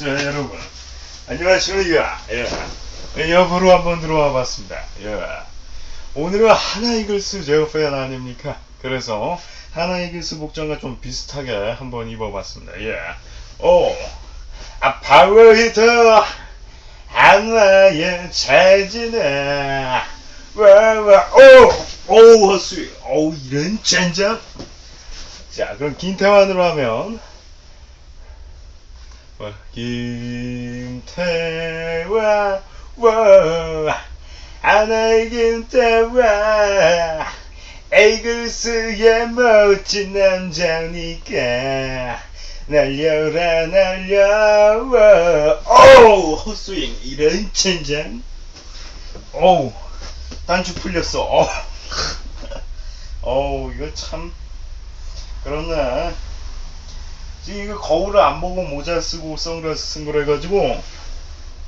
자, 여러분. 안녕하십니까. 예. 여부로 한번 들어와 봤습니다. 예. 오늘은 하나 이글스 제어팬 아닙니까? 그래서 하나 이글스 복장과 좀 비슷하게 한번 입어봤습니다. 예. 오. 아, 파워히터. 하나의 체지네. 와, 와, 오! 오, 헛수이. 오, 이런 젠장. 자, 그럼 김태환으로 하면. 와, 김태환, 와, 하나의 김태환, 에이글스의 멋진 남자니까, 날려라, 날려, 오, 헛스윙, 이런 젠장. 어우, 단추 풀렸어. 어우, 어우, 이거 참, 그렇네. 지금 이거 거울을 안 보고 모자 쓰고 선글라스 쓴 거라 해가지고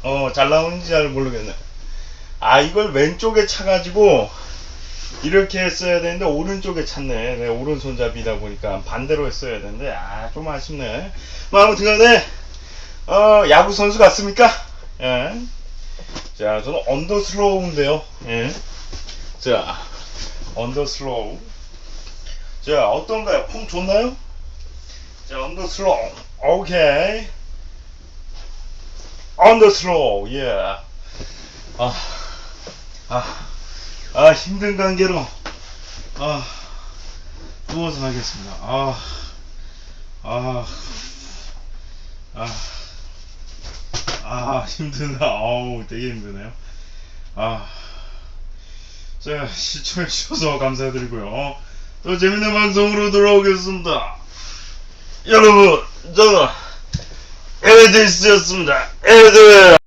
어 잘 나오는지 잘 모르겠네 아 이걸 왼쪽에 차가지고 이렇게 했어야 되는데 오른쪽에 찼네 내 오른손잡이다 보니까 반대로 했어야 되는데 아 좀 아쉽네 뭐 아무튼 간에 어 야구 선수 같습니까? 예. 자 저는 언더슬로우인데요 예. 자 언더슬로우 자 어떤가요? 폼 좋나요? 자, on the slow. 오케이. on the slow. 예. 아, 아, 아, 힘든 관계로, 아, 누워서 하겠습니다. 아, 아, 아, 아, 힘드나. 어우, 되게 힘드네요. 아, 자, 시청해 주셔서 감사드리고요. 또 재밌는 방송으로 돌아오겠습니다. 여러분, 저는 에디스였습니다. 에디!